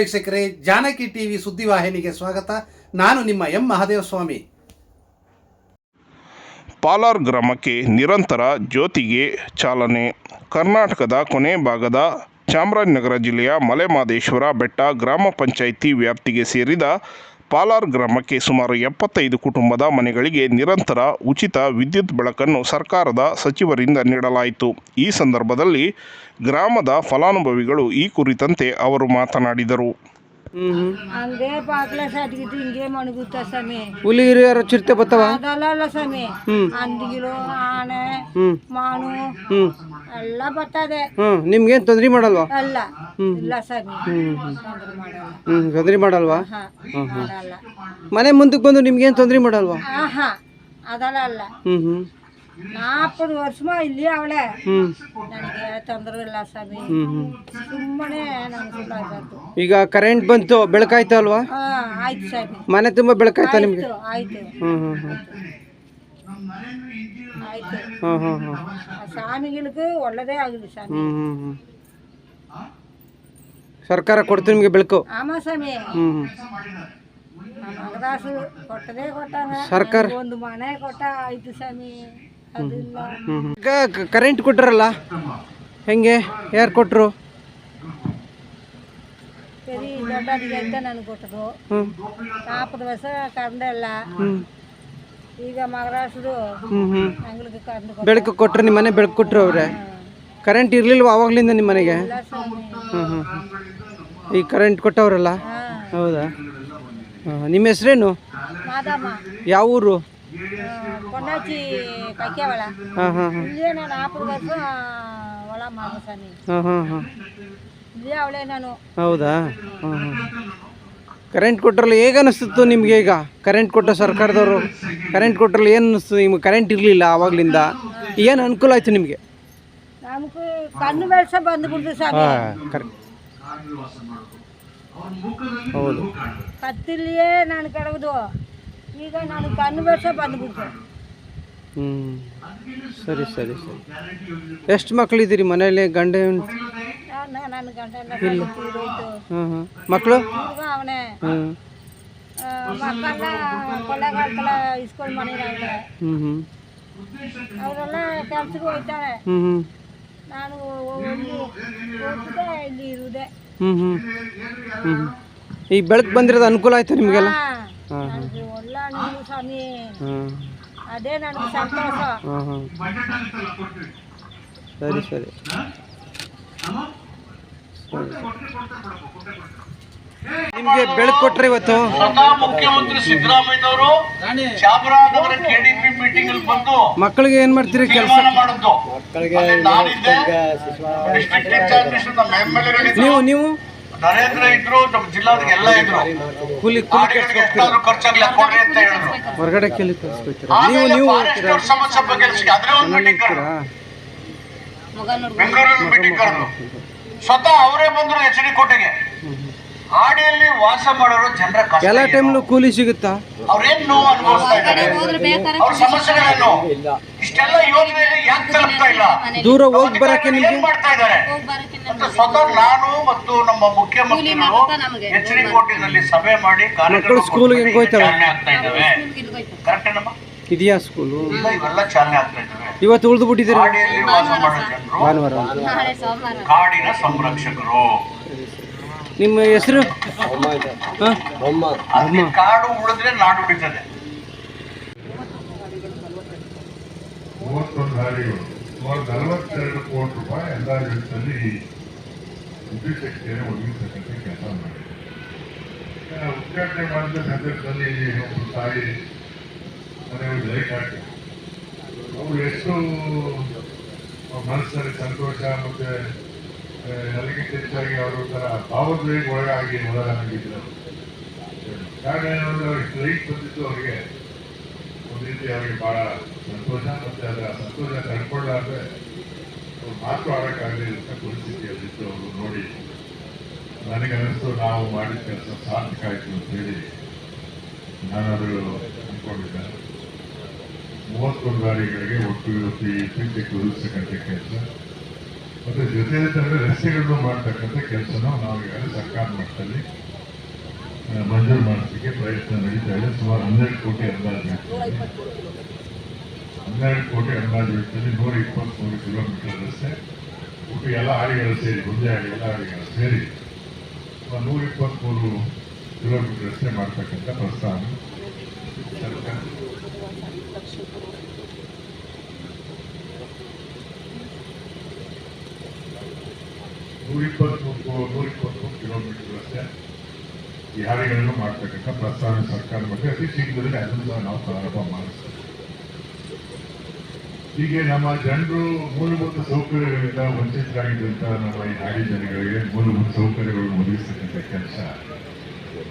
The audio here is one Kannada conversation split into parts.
ವೀಕ್ಷಕರೇ, ಜಾನಕಿ ಟಿವಿ ಸುದ್ದಿವಾಹಿನಿಗೆ ಸ್ವಾಗತ. ನಾನು ನಿಮ್ಮ ಎಂ ಮಹಾದೇವ ಸ್ವಾಮಿ ಪಾಲಾರ್ ಗ್ರಾಮಕ್ಕೆ ನಿರಂತರ ಜ್ಯೋತಿಗೆ ಚಾಲನೆ. ಕರ್ನಾಟಕದ ಕೊನೆ ಭಾಗದ ಚಾಮರಾಜನಗರ ಜಿಲ್ಲೆಯ ಮಲೆಮಾದೇಶ್ವರ ಬೆಟ್ಟ ಗ್ರಾಮ ಪಂಚಾಯಿತಿ ವ್ಯಾಪ್ತಿಗೆ ಸೇರಿದ ಪಾಲಾರ್ ಗ್ರಾಮಕ್ಕೆ ಸುಮಾರು ಎಪ್ಪತ್ತೈದು ಕುಟುಂಬದ ಮನೆಗಳಿಗೆ ನಿರಂತರ ಉಚಿತ ವಿದ್ಯುತ್ ಬೆಳಕನ್ನು ಸರ್ಕಾರದ ಸಚಿವರಿಂದ ನೀಡಲಾಯಿತು. ಈ ಸಂದರ್ಭದಲ್ಲಿ ಗ್ರಾಮದ ಫಲಾನುಭವಿಗಳು ಈ ಕುರಿತಂತೆ ಅವರು ಮಾತನಾಡಿದರು. ಹಂಗೆ ಬಾಗ್ಲ ಸಟ್ಗಿಟ್ಟು ಹಿಂಗೆ ಮಣಗುತ್ತ ಸ್ವಾಮಿ. ಹುಲಿ ಹಿರಿಯರು ಚಿರತೆ ಬತ್ತವ? ಅದಲ್ಲ ಸ್ವಾಮಿ. ಅಂದಿಗಿಲು ಆನೆ ಹ್ಮ್. ಮಾನು ಹ್ಮ್. ಎಲ್ಲ ಬರ್ತದೆ ಹ್ಮ್. ನಿಮ್ಗೇನ್ ತೊಂದ್ರೆ ಮಾಡಲ್ವಾ? ಅಲ್ಲ. ಇಲ್ಲ ತೊಂದ್ರೆ ಮಾಡಲ್ಲ ಹ್ಮ್ ತೊಂದ್ರೆ ಮಾಡಲ್ವಾ ಹಾ ಮಾಡಲ್ಲ ಮನೆ ಮುಂದಕ್ಕೆ ಬಂದು ನಿಮ್ಗೇನು ತೊಂದ್ರೆ ಮಾಡಲ್ವಾ ಆಹಾ ಅದಲ್ಲ ಅಲ್ಲ ಹ್ಮ್ ಹ್ಮ್ ನಾಲ್ಕು ವರ್ಷ ಇಲ್ಲಿ ಅವಳೆ ಹ್ಮ್ ನನಗೆ ತೊಂದರೆ ಇಲ್ಲ ಸ್ವಾಮಿ ಹ್ಮ್ ಹ್ಮ್ ಸುಮ್ಮನೆ ಸುಳ್ಳಾಗಬೇಕು ಈಗ ಕರೆಂಟ್ ಬಂತು ಬೆಳಕಾಯ್ತು ಅಲ್ವಾ ಹಾ ಆಯ್ತು ಸ್ವಾಮಿ ಮನೆ ತುಂಬಾ ಬೆಳಕಾಯ್ತಾ ನಿಮ್ಗೆ ಆಯ್ತು ಆಯ್ತು ಹ್ಮ್ ಹ್ಮ್ ಹ್ಮ್ ಆಯ್ತು ಹ್ಮ್ ಹ್ಮ್ ಹ್ಮ್ ಆ ಸ್ವಾಮಿಗಳಿಗೆ ಒಳ್ಳೇದೇ ಆಗಿದೆ ಸ್ವಾಮಿ ಹ್ಮ್ ಹ್ಮ್ ಹ್ಮ್ ಸರ್ಕಾರ ಕೊಡ್ತು ನಿಮಗೆ ಬೆಳಕು. ಆಮ ಸ್ವಾಮಿ. ಹ್ಞೂ ಮಗದಾಸು ಕೊಟ್ಟದೇ ಕೊಟ್ಟಾಗ ಸರ್ಕಾರ ಒಂದು ಮನೆ ಕೊಟ್ಟ ಆಯ್ತು ಸ್ವಾಮಿ. ಅದಿಲ್ಲ. ಈಗ ಕರೆಂಟ್ ಕೊಟ್ರಲ್ಲ? ಹೆಂಗೆ? ಯಾರು ಕೊಟ್ಟರು ಸರಿ ದೊಡ್ಡದಿಗೆ ಅಂತ ನನಗೆ ಕೊಟ್ಟರು ಹ್ಮ್. ನಾಲ್ಕು ವರ್ಷ ಕಂಡಲ್ಲ ಹ್ಮ್. ಈಗ ಕಂಡು ಕೊಟ್ಟ ಬೆಳಕು ಕೊಟ್ರು ನಿಮ್ಮ ಮನೆ ಬೆಳಕು ಕೊಟ್ಟರು ಅವ್ರೆ. ಕರೆಂಟ್ ಇರಲಿಲ್ವ ಅವಾಗ್ಲಿಂದ ನಿಮ್ಮ ಮನೆಗೆ? ಇಲ್ಲ ಸ್ವಾಮಿ ಹ್ಮ್ ಹ್ಮ್. ಈ ಕರೆಂಟ್ ಕೊಟ್ಟವ್ರಲ್ಲ? ಹೌದಾ? ಹಾ, ನಿಮ್ಮ ಹೆಸರೇನು? ಯಾವ ಊರು? ಹಾಂ ಹಾಂ ಹಾಂ ಹಾಂ ಹಾಂ ಹಾಂ ಹೌದಾ? ಹಾಂ ಹಾಂ ಕರೆಂಟ್ ಕೊಟ್ಟರೆ ಹೇಗೆ ಅನಿಸ್ತಿತ್ತು ನಿಮ್ಗೆ ಈಗ? ಕರೆಂಟ್ ಕೊಟ್ಟ ಸರ್ಕಾರದವರು ಕರೆಂಟ್ ಕೊಟ್ಟರಲ್ಲಿ ಏನು ಅನಿಸ್ತು? ನಿಮ್ಗೆ ಕರೆಂಟ್ ಇರಲಿಲ್ಲ ಆವಾಗಲಿಂದ ಏನು ಅನುಕೂಲ ಆಯಿತು ನಿಮಗೆ? ನಮಗೂ ಕಣ್ಣು ಬೆಳ್ಸ ಬಂದ್ಬಿಡ್ತು ಸ್ವಾಮಿ ಹಾಂ ಕರೆಕ್ಟ್ ಹೌದು. ಕತ್ತಿಲಿಯೇ ನಾನು ಕಡಗದು ಈಗ ನಾನು ಕಣ್ಣು ಬೆಳ್ಸ ಬಂದ್ಬಿಡ್ತು. ಹ್ಞೂ ಸರಿ ಸರಿ ಸರಿ. ಎಷ್ಟು ಮಕ್ಕಳಿದ್ದೀರಿ ಮನೇಲಿ ಗಂಡ ನಾನು ನನ್ನ ಗಂಡ ಹ್ಮ್ ತೀರೋಯ್ತು ಹಾಂ ಹಾಂ ಮಕ್ಕಳು ಅವನೇ ಹ್ಞೂ ಇಸ್ಕೊಂಡು ಮನೇಲಿ ಹ್ಞೂ ಹ್ಞೂ ಅವರೆಲ್ಲ ಕೆಲ್ಸಕ್ಕೆ ಹೋಗ್ತಾರೆ. ಹ್ಞೂ ಹ್ಞೂ ನಾನು ಇಲ್ಲಿ ಇರುದೆ ಇಲ್ಲಿ ಇರುವುದೇ ಹ್ಞೂ ಹ್ಞೂ ಹ್ಞೂ ಈಗ ಬೆಳಕು ಬಂದಿರೋದು ಅನುಕೂಲ ಆಯ್ತು ನಿಮಗೆಲ್ಲ? ಹಾಂ ನನಗೆ ಒಳ್ಳೆ ನೀವು ಸ್ವಾಮಿ. ಹಾಂ ಅದೇ ನನಗೆ ಸಂತೋಷ. ಹಾಂ ಹಾಂ. ಸರಿ ಸರಿ. ನಿಮಗೆ ಬೆಳಕು ಕೊಟ್ರೆ ಇವತ್ತು? ಸ್ವತಃ ಮುಖ್ಯಮಂತ್ರಿ ಸಿದ್ದರಾಮಯ್ಯನವರು ಚಾಮರಾಜನಗರ ಕೆಡಿಪಿ ಮೀಟಿಂಗ್ ಅಲ್ಲಿ ಬಂದು ಮಕ್ಕಳಿಗೆ ಏನು ಮಾಡ್ತೀರಿ ಕೆಲಸ? ಮಾಡಿದ್ದು. ನೀವು ನೀವು? ನರೇಂದ್ರ ಇದ್ರು ನಮ್ಮ ಜಿಲ್ಲಾದ ಎಲ್ಲ ಇದ್ರು. ಕೂಲಿ ಖರ್ಚಾಗ್ಲಿ ಕೊಡ್ರಿ ಅಂತ ಹೇಳಿದ್ರು. ಹೊರಗಡೆ ಕೇಳಿ ನೀವು ನೀವು ಹೋಗ್ತೀರಾ? ಸಮಸ್ಯೆ ಒಂದು ಮೀಟಿಂಗ್ ಬೆಂಗಳೂರಲ್ಲಿ ಮೀಟಿಂಗ್ ಕರೆದ್ರು. ಸ್ವತಃ ಅವರೇ ಬಂದ್ರು ಎಚ್ ಡಿ ಕೋಟೆಗೆ. ಆಡಿಯಲ್ಲಿ ವಾಸ ಮಾಡೋರು ಜನರ ಕಷ್ಟ ಎಲ್ಲ? ಟೈಮ್ಲು ಕೂಲಿ ಸಿಗುತ್ತಾ? ಅವ್ರೇನ್ ನೋವು ಅನುಭವಿಸ್ತಾ ಇದ್ದಾರೆ? ಅವ್ರ ಸಮಸ್ಯೆಗಳೇನು? ಇಷ್ಟೆಲ್ಲ ಯೋಜನೆಯಲ್ಲಿ ಯಾಕೆ ತಲುಪ್ತಾ ಇಲ್ಲ? ದೂರ ಹೋಗಿ ಬರಕ್ಕೆ ನಿಮ್ಗೆ? ಏನ್ ಮಾಡ್ತಾ ಇದ್ದಾರೆ? ಅಂತ ಸ್ವತಃ ನಾನು ಮತ್ತು ನಮ್ಮ ಮುಖ್ಯಮಂತ್ರಿಗಳು ಎಚ್ ಡಿ ಕೋರ್ಟಿನಲ್ಲಿ ಸಭೆ ಮಾಡಿ ಮಕ್ಕಳು ಸ್ಕೂಲ್ಗೆ ಹೆಂಗ್ ಹೋಯ್ತಾರೆ? ಚಾಲನೆ ಆಗ್ತಾ ಇದ್ದಾವೆ. ಕರೆಕ್ಟ್ ಏನಮ್ಮ? ಇದೆಯಾ ಸ್ಕೂಲು ಇಲ್ಲ ಇವೆಲ್ಲ ಚಾಲನೆ ಆಗ್ತಾ ಇದ್ದಾವೆ. ಇವತ್ತು ಉಳಿದು ಬಿಟ್ಟಿದ್ದೀರಾ ಕಾಡಿಯಲ್ಲಿ ವಾಸ ಮಾಡೋ ಜನರು ಭಾನುವಾರ. ಕಾಡಿನ ಸಂರಕ್ಷಕರು. ನಿಮ್ಮ ಹೆಸರು? ಕಾಡು ಉಳಿದ್ರೆ ನಾಡು ಉಳಿತದೆ ಮೂವತ್ತೊಂದು ಸುಮಾರು ನಲವತ್ತೆರಡು ಕೋಟಿ ರೂಪಾಯಿ ಒದಗಿಸತಕ್ಕಂಥ ಕೆಲಸ ಮಾಡಿದೆ ಉದ್ಘಾಟನೆ ಮಾಡಿದ ಸಂದರ್ಭದಲ್ಲಿ ಒಬ್ಬರು ತಾಯಿ ಮನೆಯವರು ಲೈಟ್ ಹಾಕಿ ಅವರು ಎಷ್ಟು ಮನಸ್ಸಲ್ಲಿ ಸಂತೋಷ ಮತ್ತೆ ಎಲ್ಲಕ್ಕಿಂತ ಹೆಚ್ಚಾಗಿ ಅವರು ತರ ಭಾವೋದ್ವೇಗ ಒಳಗಾಗಿ ಮೊದಲಾಗಿದ್ದರು ಕಾರಣ ಏನಂದ್ರೆ ಅವ್ರಿಗೆ ಸ್ಟ್ರೈಕ್ ಬಂದಿದ್ದು ಅವರಿಗೆ ಒಂದು ರೀತಿ ಅವರಿಗೆ ಬಹಳ ಸಂತೋಷ ಮತ್ತು ಅದರ ಸಂತೋಷ ತಡ್ಕೊಳ್ಳಾದ್ರೆ ಅವ್ರು ಮಾತು ಆಡೋಕ್ಕಾಗಲಿಲ್ಲ ಪರಿಸ್ಥಿತಿಯಲ್ಲಿದ್ದು ಅವರು ನೋಡಿ. ನನಗನ್ನಿಸ್ತು ನಾವು ಮಾಡಿದ ಕೆಲಸ ಸಾರ್ಥಕ ಆಯಿತು ಅಂತ ಹೇಳಿ ನಾನಾದರೂ ಅಂದ್ಕೊಂಡಿದ್ದೆ. ಮೂವತ್ತೊಂದು ಗಾಡಿಗಳಿಗೆ ಒಟ್ಟು ಇವತ್ತು ಈ ಪ್ರೀತಿ ಕುದಿಸ್ತಕ್ಕಂಥ ಕೆಲಸ. ಮತ್ತೆ ಜೊತೆ ಜೊತೆ ರಸ್ತೆಗಳನ್ನು ಮಾಡ್ತಕ್ಕಂಥ ಕೆಲಸನೂ ನಾವು ಸರ್ಕಾರ ಮಟ್ಟದಲ್ಲಿ ಮಂಜೂರು ಮಾಡಿಸಲಿಕ್ಕೆ ಪ್ರಯತ್ನ ನಡೀತಾ ಇದೆ. ಸುಮಾರು ಹನ್ನೆರಡು ಕೋಟಿ ಅಂದಾಜು. ಹನ್ನೆರಡು ಕೋಟಿ ಅಂದಾಜು ವೆಚ್ಚದಲ್ಲಿ ನೂರ ಇಪ್ಪತ್ತ್ಮೂರು ಕಿಲೋಮೀಟರ್ ರಸ್ತೆ. ಒಟ್ಟು ಎಲ್ಲ ಹಾಡಿಗಳು ಸೇರಿ ಮುಂದೆ ಹಾಡಿ ಎಲ್ಲ ಹಾಡಿಗಳು ಸೇರಿ ನೂರ ಇಪ್ಪತ್ತ್ಮೂರು ಕಿಲೋಮೀಟರ್ ರಸ್ತೆ ಮಾಡ್ತಕ್ಕಂಥ ಪ್ರಸ್ತಾವ ಸರ್ಕಾರ ನೂರ ಇಪ್ಪತ್ತ್ಮೂರು ನೂರ ಇಪ್ಪತ್ತ್ಮೂರು ಕಿಲೋಮೀಟರ್ ಅಷ್ಟೇ ಈ ಹಾಡಿಗಳನ್ನು ಮಾಡ್ತಕ್ಕಂಥ ಪ್ರಸ್ತಾವನೆ ಸರ್ಕಾರ ಬಗ್ಗೆ ಅತಿ ಶೀಘ್ರದಲ್ಲಿ ಅದನ್ನು ನಾವು ಪ್ರಾರಂಭ ಮಾಡಿಸ್ತೇವೆ. ಹೀಗೆ ನಮ್ಮ ಜನರು ಮೂಲಭೂತ ಸೌಕರ್ಯಗಳಿಂದ ವಂಚಿತರಾಗಿದ್ದಂಥ ನಮ್ಮ ಈ ನಾಡಿ ಜನಗಳಿಗೆ ಮೂಲಭೂತ ಸೌಕರ್ಯಗಳನ್ನು ಒದಗಿಸ್ತಕ್ಕಂಥ ಕೆಲಸ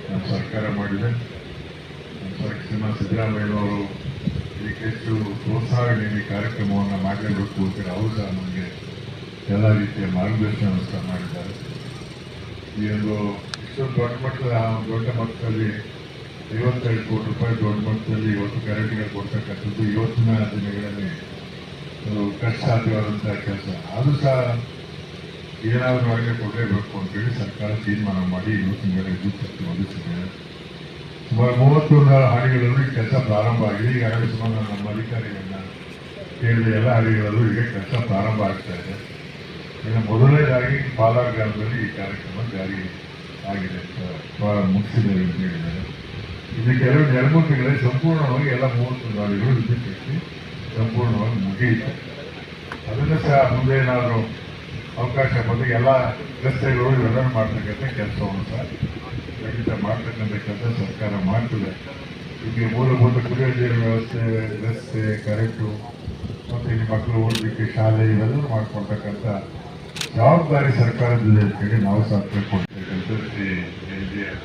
ನಮ್ಮ ಸರ್ಕಾರ ಮಾಡಿದೆ. ನಮ್ಮ ಸಿದ್ದರಾಮಯ್ಯನವರು ಇದಕ್ಕೆ ಹೆಚ್ಚು ಪ್ರೋತ್ಸಾಹ ನೀಡಿ ಕಾರ್ಯಕ್ರಮವನ್ನು ಮಾಡಲೇಬೇಕು ಅಂತ ಅವರು ನಮಗೆ ಎಲ್ಲ ರೀತಿಯ ಮಾರ್ಗದರ್ಶನ ಸಹ ಮಾಡಿದ್ದಾರೆ. ಈ ಒಂದು ಇಷ್ಟೊಂದು ದೊಡ್ಡ ಮಟ್ಟದ ದೊಡ್ಡ ಮಟ್ಟದಲ್ಲಿ ಐವತ್ತೆರಡು ಕೋಟಿ ರೂಪಾಯಿ ದೊಡ್ಡ ಮಟ್ಟದಲ್ಲಿ ಇವತ್ತು ಕರೆಂಟ್ಗಳು ಕೊಡ್ತಕ್ಕಂಥದ್ದು ಇವತ್ತಿನ ದಿನಗಳಲ್ಲಿ ಕಷ್ಟ ಸಾಧ್ಯವಾದಂತಹ ಕೆಲಸ. ಆದರೂ ಸಹ ಏನಾದರೂ ಹಾಗೆ ಕೊಡಲೇಬೇಕು ಅಂತೇಳಿ ಸರ್ಕಾರ ತೀರ್ಮಾನ ಮಾಡಿ ಇವತ್ತಿನ ಮೇಲೆ ವಿದ್ಯುತ್ ಒದಗಿಸಿದೆ. ಸುಮಾರು ಮೂವತ್ತೊಂದು ಹಾಡಿಗಳಲ್ಲೂ ಈ ಕೆಲಸ ಪ್ರಾರಂಭ ಆಗಿದೆ. ಈಗಾಗಲೇ ಸುಮಾರು ನಮ್ಮ ಅಧಿಕಾರಿಗಳನ್ನ ಕೇಳಿದ ಎಲ್ಲ ಹಾಡಿಗಳಲ್ಲೂ ಈಗ ಕೆಲಸ ಪ್ರಾರಂಭ ಆಗ್ತಾ ಇದೆ. ಇನ್ನು ಮೊದಲನೇದಾಗಿ ಪಾಲಾರ್ ಗ್ರಾಮದಲ್ಲಿ ಈ ಕಾರ್ಯಕ್ರಮ ಜಾರಿ ಆಗಿದೆ. ಮುಗಿಸಿದ್ದೇವೆ ಅಂತ ಹೇಳಿದ್ದಾರೆ. ಇನ್ನು ಕೆಲವು ನೆರಮೂರ್ತಿಗಳೇ ಸಂಪೂರ್ಣವಾಗಿ ಎಲ್ಲ ಮೂವತ್ತು ಗಾಡಿಗಳು ವಿದ್ಯುತ್ ಶಕ್ತಿ ಸಂಪೂರ್ಣವಾಗಿ ಮುಗಿಯಿತು. ಅದನ್ನು ಸಹ ಮುಂದೆ ಏನಾದರೂ ಅವಕಾಶ ಬಂದು ಎಲ್ಲ ರಸ್ತೆಗಳು ಇವೆಲ್ಲ ಮಾಡ್ತಕ್ಕಂಥ ಕೆಲಸವನ್ನು ಸಹ ಖಂಡಿತ ಮಾಡ್ತಕ್ಕಂಥ ಕೆಲಸ ಸರ್ಕಾರ ಮಾಡ್ತದೆ. ಇಲ್ಲಿ ಮೂಲಭೂತ ಕುಡಿಯೋ ನೀರಿನ ವ್ಯವಸ್ಥೆ, ರಸ್ತೆ, ಕರೆಂಟು, ಮತ್ತು ಇಲ್ಲಿ ಮಕ್ಕಳು ಓದಲಿಕ್ಕೆ ಶಾಲೆ ಇವೆಲ್ಲ ಮಾಡ್ಕೊಳ್ತಕ್ಕಂಥ ಜವಾಬ್ದಾರಿ ಸರ್ಕಾರದಿಂದ ಅಂತೇಳಿ ನಾವು ಸಹ ತಿಳ್ಕೊಳ್ತಕ್ಕಂಥ ಶ್ರೀ ಎನ್ ಜಿ ಆರ್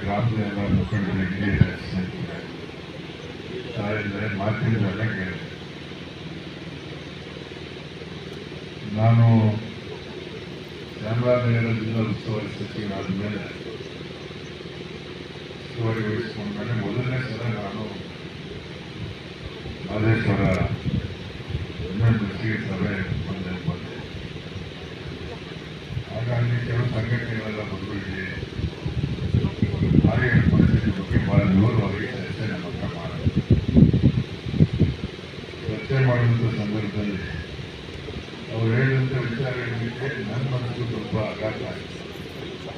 ಗ್ರಾಮದ ಎಲ್ಲ ಕೇಳಿದೆ ನಾನು ಚಾಮರಾಜನಗರ ಜಿಲ್ಲಾ ಉಸ್ತುವಾರಿ ಸಚಿವರಾದ ಮೇಲೆ ಉಸ್ತುವಾರಿ ವಹಿಸಿಕೊಂಡ್ಮೇಲೆ ಮೊದಲನೇ ಸಲ ನಾನು ಮಾದೇಶ್ವರ ಎನ್ಎಂಎಸ್ಸಿಗೆ ಸಭೆ ಬಂದೆ. ಬಂದೆ ಹಾಗಾಗಿ ಕೆಲವು ಸಂಘಟನೆಗಳೆಲ್ಲ ಬಂದು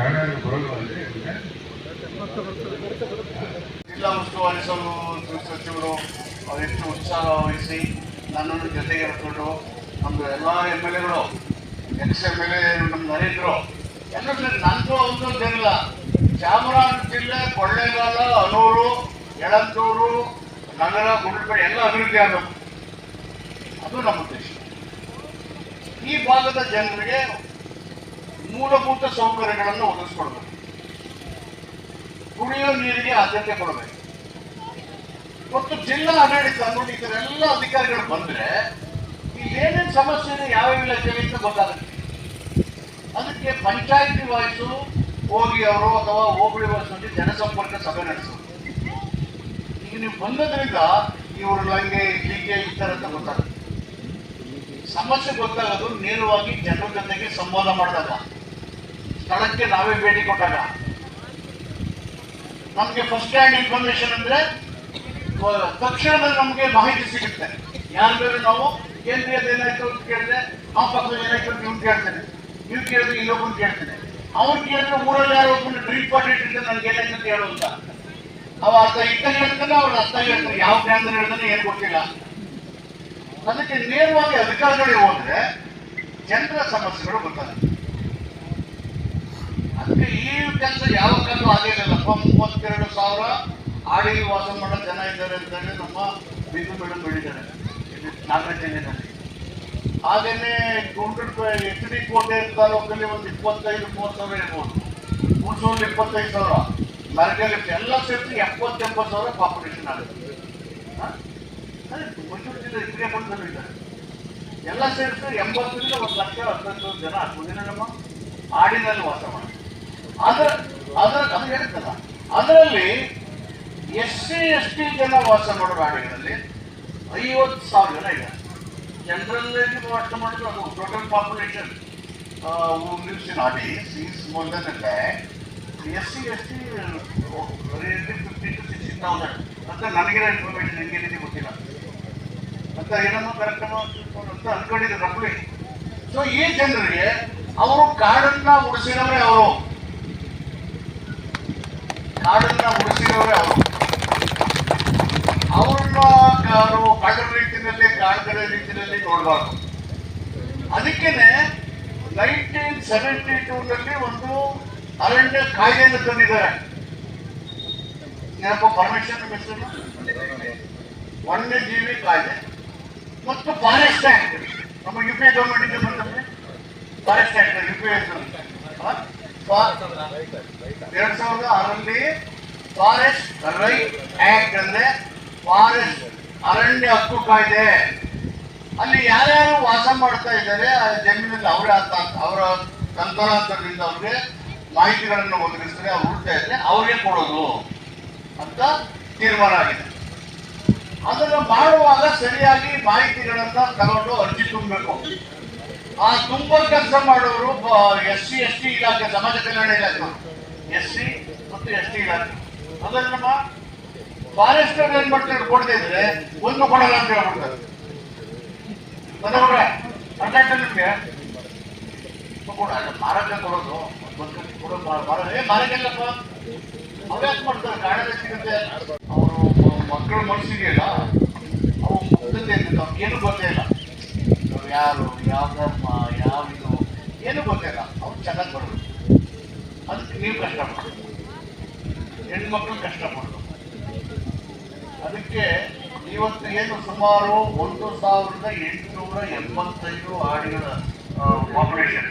ಕಾರಣ ಬರೋದು ಜಿಲ್ಲಾ ಉಸ್ತುವಾರಿ ಸಚಿವ- ಸಚಿವರು, ಅವರೆಷ್ಟು ಉತ್ಸಾಹ ವಹಿಸಿ ನನ್ನನ್ನು ಜೊತೆಗೆ ಇಟ್ಕೊಂಡು ನಮ್ದು ಎಲ್ಲ ಎಂ ಎಲ್ ಎಗಳು, ಎಕ್ಸ್ ಎಂ ಎಲ್ ಎ, ನಮ್ಮ ನರೇಂದ್ರು ಎಲ್ಲ ಸೇರಿ ನಂದು ಒಂದು ಜನಲ್ಲ ಚಾಮರಾಜ ಜಿಲ್ಲೆ, ಕೊಳ್ಳೇಗಾಲ, ಅನೂರು, ಯಳಂದೂರು, ನಗರ ಗುಂಡ್ಲುಪೇಟೆ ಎಲ್ಲ ಅಭಿವೃದ್ಧಿ ಆಗಬೇಕು. ಅದು ನಮ್ಮ ಉದ್ದೇಶ. ಈ ಭಾಗದ ಜನರಿಗೆ ಮೂಲಭೂತ ಸೌಕರ್ಯಗಳನ್ನು ಒದಗಿಸ್ಕೊಡ್ಬೇಕು. ಕುಡಿಯೋ ನೀರಿಗೆ ಆದ್ಯತೆ ಕೊಡಬೇಕು. ಮತ್ತು ಜಿಲ್ಲಾ ಆಡಳಿತ ನೋಡಿ ಎಲ್ಲ ಅಧಿಕಾರಿಗಳು ಬಂದ್ರೆ ಈ ಏನೇನು ಸಮಸ್ಯೆ ಇದೆ, ಯಾವ ಇಲಾಖೆಯಲ್ಲಿ ಅಂತ ಗೊತ್ತಾಗುತ್ತೆ. ಅದಕ್ಕೆ ಪಂಚಾಯತಿ ವಾಯ್ಸು ಹೋಗಿ ಅವರು ಅಥವಾ ಹೋಬಳಿ ವಾಯ್ಸಲ್ಲಿ ಜನಸಂಪರ್ಕ ಸಭೆ ನಡೆಸೋದು. ಈಗ ನೀವು ಬಂದದ್ರಿಂದ ಇವರು ಹಂಗೆ ಹೀಗೆ ಇರ್ತಾರೆ ಅಂತ ಗೊತ್ತಾಗುತ್ತೆ. ಸಮಸ್ಯೆ ಗೊತ್ತಾಗೋದು ನೇರವಾಗಿ ಜನರ ಜೊತೆಗೆ ಸಂವಾದ ಮಾಡಿದಾಗ. ಸ್ಥಳಕ್ಕೆ ನಾವೇ ಭೇಟಿ ಕೊಟ್ಟಾಗ ನಮಗೆ ಫಸ್ಟ್ ಹ್ಯಾಂಡ್ ಇನ್ಫಾರ್ಮೇಶನ್ ಅಂದ್ರೆ ತಕ್ಷಣದಲ್ಲಿ ನಮಗೆ ಮಾಹಿತಿ ಸಿಗುತ್ತೆ. ಯಾರು ನಾವು ಕೇಂದ್ರೀಯದ ಏನಾಯ್ತು ಅಂತ ಕೇಳಿದ್ರೆ, ಆ ಪಕ್ಕದ ಏನಾಯ್ತು ಅಂತ ಇವ್ನು ಕೇಳ್ತೇನೆ. ನೀವು ಕೇಳಿದ್ರೆ ಇನ್ನೊಬ್ಬನು ಕೇಳ್ತೇನೆ. ಅವ್ನು ಕೇಳಿದ್ರೆ ಊರಲ್ಲಿ ಯಾರೋ ಒಬ್ಬನು ಡ್ರಿಂಕ್ ಪಾರ್ಟಿ ಇಟ್ಟಿದ್ರೆ ನನಗೆ ಏನಾಯ್ತು ಅಂತ ಹೇಳುವಂತ ಅವ ಅರ್ಥ ಇತ್ತ ಹೇಳ್ತಾನೆ, ಅವ್ರ ಅರ್ಥ ಹೇಳ್ತಾರೆ. ಯಾವ ಕೇಂದ್ರ ಹೇಳ್ತಾನೆ ಏನ್ ಗೊತ್ತಿಲ್ಲ. ಅದಕ್ಕೆ ನೇರವಾಗಿ ಅಧಿಕಾರಿಗಳಿಗೆ ಹೋದ್ರೆ, ಜನರ ಸಮಸ್ಯೆಗಳು ಗೊತ್ತಾಗುತ್ತೆ. ಈ ಕೆಲಸ ಯಾವ ಕಾಲೂ ಮೂವತ್ತೆರಡು ಸಾವಿರ ಆಡಿಗೆ ವಾಸ ಜನ ಇದ್ದಾರೆ ಅಂತ ಹೇಳಿ ಹೇಳಿದ್ದಾರೆ. ಎಚ್ ಡಿ ಕೋಟೆ ತಾಲೂಕಲ್ಲಿ ಒಂದು ಇಪ್ಪತ್ತೈದು, ಮೂವತ್ತು ಸಾವಿರ ಇರ್ಬೋದು. ಇಪ್ಪತ್ತೈದು ಸಾವಿರ. ಎಲ್ಲ ಸೇರಿಸಿ ಎಪ್ಪತ್ತೆಂಬತ್ತು ಸಾವಿರ ಎಲ್ಲ ಎಂಬತ್ತರಿಂದ ಒಂದು ಲಕ್ಷ ಹತ್ತೊಂದು ಜನ ಹತ್ತು ನಮ್ಮ ಆಡಿನಲ್ಲಿ ವಾಸ ಮಾಡಿ ಅದ್ರ, ಅದರ ಅದು ಹೇಳ್ತಲ್ಲ, ಅದರಲ್ಲಿ ಎಸ್ ಸಿ ಎಸ್ ಟಿ ಜನ ವಾಸ ಮಾಡೋ ಆಡಿಗಳಲ್ಲಿ ಐವತ್ತು ಸಾವಿರ ಇದೆ ಜನರಲ್ ವಾಸ ಮಾಡಿದ್ರು ಅದು total population in ಆಡೀಸ್ is more than lakh S C S T fifty to sixty thousand ಅಂತ ನನಗಿರೋ ಇನ್ಫಾರ್ಮೇಶನ್ ಹೆಂಗೇನಿದೆ ಗೊತ್ತಿಲ್ಲ. ಅಂತ ಏನನ್ನೋ ಕಾರ್ಯಕ್ರಮ ಅಂತ ಅನ್ಕೊಂಡಿದ್ರು ರಫ್ಲಿ ಸೊ ಈ ಜನರಿಗೆ ಅವರು ಕಾಡನ್ನ ಉಳಿಸಿರೋರೇ ಅವರು. ಕಾಡನ್ನ ಉಳಿಸಿರೋರೇ ಅವರು. ಅವ್ರನ್ನ ಯಾರು ಕಾಡರ ರೀತಿಯಲ್ಲಿ ಕಾಡ್ಗಳ ರೀತಿಯಲ್ಲಿ ನೋಡಬಾರ್ದು. ಅದಕ್ಕೇನೆ ನೈನ್ಟೀನ್ ಸೆವೆಂಟಿ ಟೂನಲ್ಲಿ ಒಂದು ಅರಣ್ಯ ಕಾಯ್ದೆಯನ್ನು ತಂದಿದ್ದಾರೆ. ಪರ್ಮಿಷನ್ ಹೆಸರು? ವನ್ಯಜೀವಿ ಕಾಯ್ದೆ. ಮತ್ತು ಫಾರೆಸ್ಟ್ ಆಕ್ಟ್. ನಮ್ಮ ಯು ಪಿ ಇಂದ ಬಂದ್ರೆ ಫಾರೆಸ್ಟ್ ಆಕ್ಟ್ ಯು ಪಿ ಎರಡ್ ಸಾವಿರದ ಆರಲ್ಲಿ ಫಾರೆಸ್ಟ್ ರೈಟ್ ಆಕ್ಟ್ ಅಂದ್ರೆ ಫಾರೆಸ್ಟ್ ಅರಣ್ಯ ಹಕ್ಕು ಕಾಯ್ದೆ ಅಲ್ಲಿ ಯಾರ್ಯಾರು ವಾಸ ಮಾಡ್ತಾ ಇದ್ದಾರೆ, ಆ ಜಮೀನಲ್ಲಿ ಅವರೇ ಅಂತ ಅವರ ತಂತ್ರಾಂತರದಿಂದ ಅವ್ರಿಗೆ ಮಾಹಿತಿಗಳನ್ನು ಒದಗಿಸಿದ್ರೆ ಅವ್ರು ಉಳ್ತಾ ಇದ್ರೆ ಅವ್ರಿಗೆ ಕೊಡೋದು ಅಂತ ತೀರ್ಮಾನ ಆಗಿದೆ. ಅದನ್ನು ಮಾಡುವಾಗ ಸರಿಯಾಗಿ ಮಾಹಿತಿಗಳನ್ನ ತಗೊಂಡು ಅರ್ಜಿ ತುಂಬಬೇಕು. ಆ ತುಂಬ ಕೆಲಸ ಮಾಡೋರು ಎಸ್ ಸಿ, ಎಸ್ ಟಿ ಇಲಾಖೆ, ಸಮಾಜ ಕಲ್ಯಾಣ ಇಲಾಖೆ. ಎಸ್ ಸಿ ಮತ್ತು ಎಸ್ ಟಿ ಇಲಾಖೆ. ಅದನ್ನ ನಮ್ಮ ಫಾರೆಸ್ಟರ್ ಏನ್ ಮಾಡ್ತಾರೆ ಕೊಡ್ತಾ ಇದ್ರೆ ಒಂದು ಕೊಡಲ್ಲ ಅಂತ ಹೇಳ್ಬಿಡ್ತಾರೆ. ಆಯ್ತಾ ನಿಮ್ಗೆ ಮಾರಾಟ ಕೊಡೋದು. ಮಕ್ಕಳು ಕೊಡೋ ಮಾರ ಏ ಮಾರಕ್ಕೆಲ್ಲಪ್ಪ ಅವ್ಯಾಕ್ ಮಾಡ್ತಾರೆ ಸಿಗುತ್ತೆ. ಅವರು ಮನಸ್ಸಿದೆಯಲ್ಲ ಅವು ಮುಗ್ಧತೆ ಇರ್ತದೆ ಗೊತ್ತೇ ಇಲ್ಲ. ಅವ್ರು ಯಾರು? ಯಾವ ಧರ್ಮ, ಯಾವ ಇದು, ಏನು ಗೊತ್ತಿಲ್ಲ. ಅವ್ರು ಚೆನ್ನಾಗಿ ಬರಬೇಕು ಅದಕ್ಕೆ ನೀವು ಕಷ್ಟಪಡಬೇಕು. ಹೆಣ್ಮಕ್ಳು ಕಷ್ಟಪಡಬೇಕು. ಅದಕ್ಕೆ ಇವತ್ತು ಏನು ಸುಮಾರು ಒಂದು ಸಾವಿರದ ಎಂಟುನೂರ ಎಂಬತ್ತೈದು ಆಡಿಗಳ ಪಾಪ್ಯುಲೇಷನ್